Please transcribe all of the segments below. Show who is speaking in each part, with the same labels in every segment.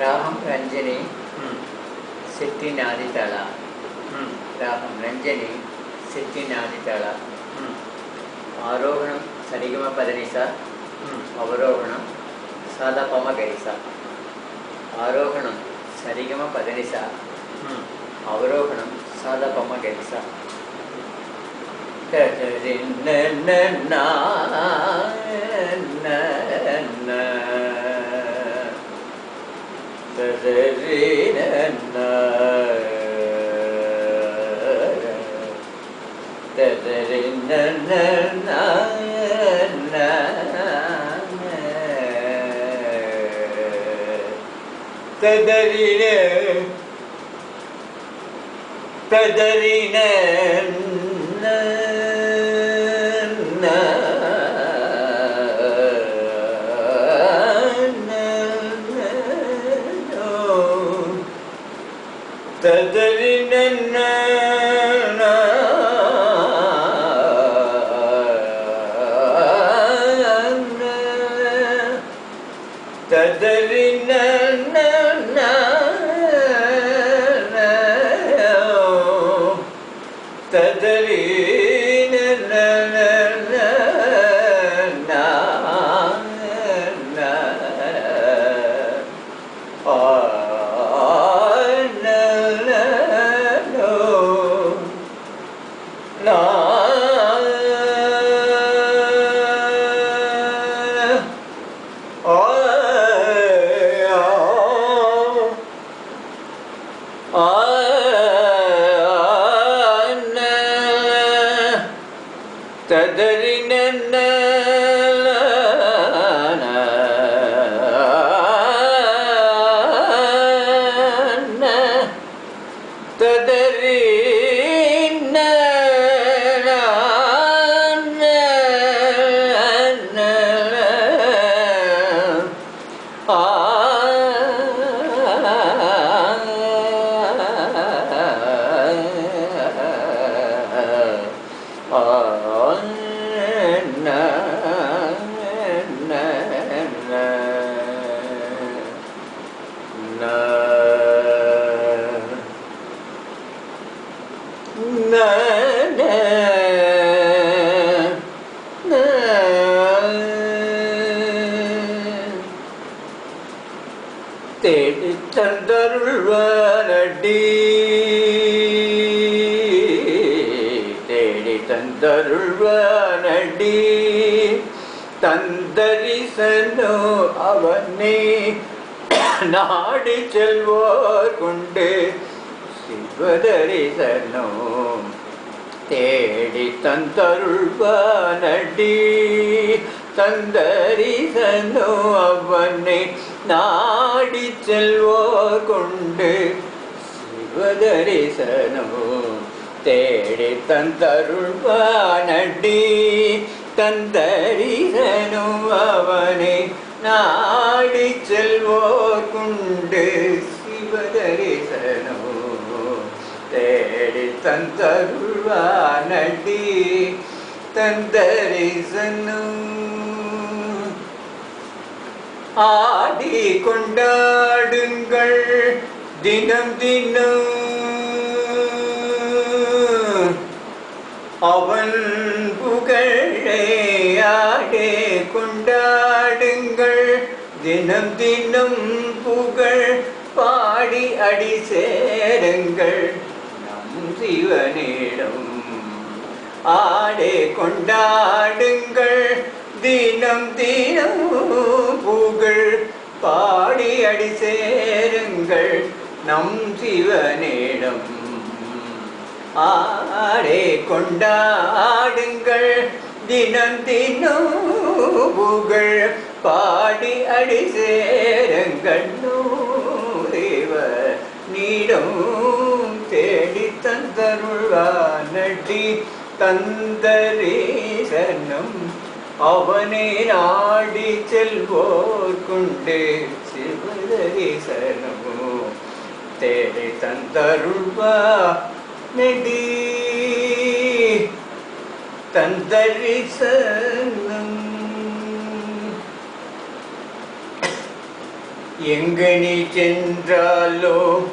Speaker 1: രാമം രഞ്ജനി സിറ്റിനാദിതള
Speaker 2: രാമം
Speaker 1: രഞ്ജനി സിറ്റിനാദിതള ആരോഹണം
Speaker 2: സരിഗമ
Speaker 1: പദനിസ അവരോഹണം സദപമ ഗരിസ ആരോഹണം സരിഗമ
Speaker 2: പദനിസ
Speaker 1: അവരോഹണം സദപമ ഗരിസ കടലിൻ Tadarina Tadarina Tadarina تدري تدري தேடி தந்தருள்வரடி தந்தருள்வனடி. தந்தரிசனோ அவனே. நாடி செல்வோர் கொண்டு சிவதரிசனோ தேடி தந்தருள்வனடி. தந்தரிசனோ அவனை. நாடி செல்வோர் கொண்டு சிவதரிசனோ தேடி தந்தருள்வானடி தந்தரிசனோ அவனை நாடி செல்வோர் கொண்டு சிவதரிசனோ தேடி தந்தருள்வானடி தந்தரிசனும் ஆடி கொண்டாடுங்கள் தினம் தினம் அவன் புகழையாடே கொண்டாடுங்கள். தினம் தினம் புகழ் பாடி அடி சேருங்கள். நம் சிவனிடம் ஆடே கொண்டாடுங்கள். தினம் தினம் புகழ் பாடி அடி சேருங்கள். நம் சிவனிடம் ஆரே கொண்டாடுங்கள். தினம் தினம் புகழ் பாடி அடி சேருங்கள். தேவ நீடம் தேடி தந்தருள்வானடி. தந்தரீசனம் அவனை நாடி செல்வோர் கொண்டு சிவதரிசனமோ தேடி தந்தருள்வா நெடி. தந்தரிசனம் எங்கு நீ சென்றாலோ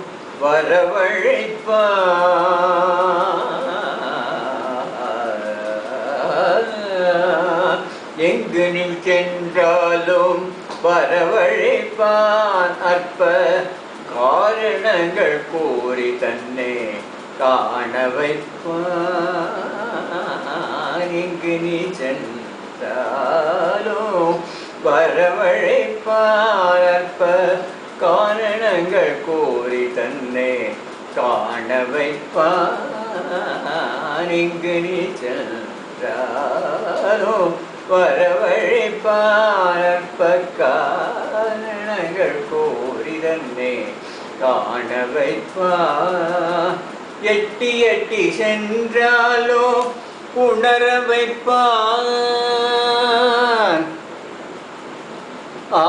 Speaker 1: வரவழைப்பான் எங்கு நீ சென்றாலும் வரவழைப்பான் அற்ப காரணங்கள் கூறி தன்னே காண வைப்பான் எங்கு நீ சென்றாலும் வரவழைப்பான் காரணங்கள் கோரி தன்னை காண வைப்பான் இங்கு நீ சென்றாலோ வரவழைப்பான் காரணங்கள் கோரி தன்னை காண வைப்பா எட்டி எட்டி சென்றாலோ உணர வைப்பான் ஆ.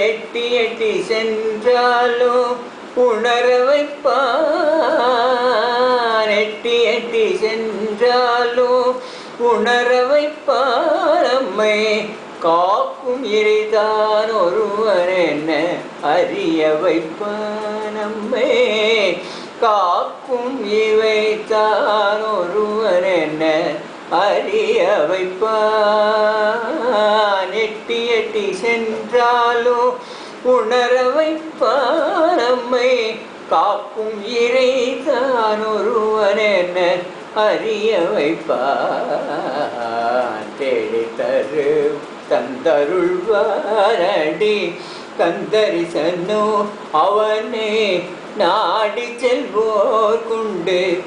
Speaker 1: எட்டி எட்டி சென்றாலும் உணர வைப்பான் இறைதான் ஒருவர் என்ன அறிய வைப்பான் நம்மை. காக்கும் இவைத்தான் ஒருவர் என்ன அறிய வைப்பான். எட்டி எட்டி சென்றாலும் உணர வைப்பான் நம்மை. காக்கும் இறைதான் ஒருவர் என்ன அறிய வைப்பான். தேடி தரு தந்தருள்வாரடி கந்தரிசனோ அவனே நாடி செல்வோர் குண்டு.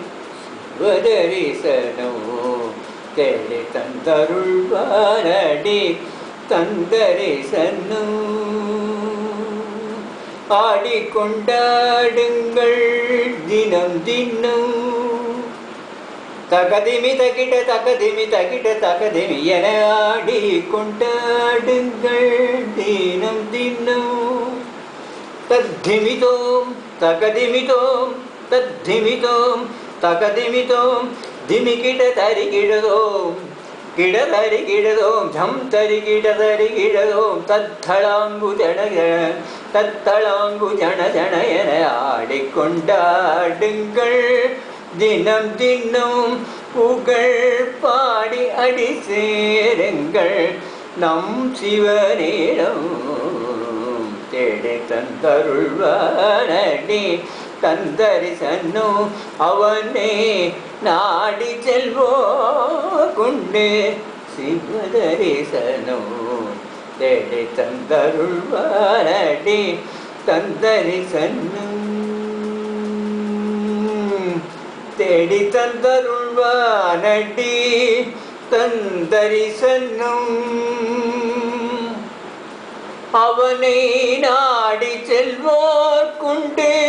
Speaker 1: சிவதரிசனோ தேடி தந்தருள்வாரடி தந்தரிசனோ. ஆடிக்கொண்டாடுங்கள் தினம் தினம். தகதிமி தகிட தகதிமி தகிட தகதிமி என ஆடி கொண்டாடுங்கள் தினம் தினம். தத்திமிதோம் தகதிமிதோம் தத்திமிதோம் தகதிமிதோம். திமி கிட தரி கிடதோம் கிட தரி கிடதோம் ஜம் தரி கிட தரி கிடதோம் தத்தளாங்கு ஜன ஜன தத்தளாங்கு ஜன ஜன என ஆடிக்கொண்டாடுங்கள் தினம் தினம் புகழ் பாடி அடி சேருங்கள் நம் சிவனிடம் தேடி தந்தருள்வானடி தந்தரிசனோ அவனே நாடி செல்வோ. குண்டு சிவதரிசனோ தேடி தந்தருள்வானடி தந்தரிசனம் தேடி தந்தருள்வானடி தந்தரிசனம் அவனை நாடி செல்வோர் குண்டே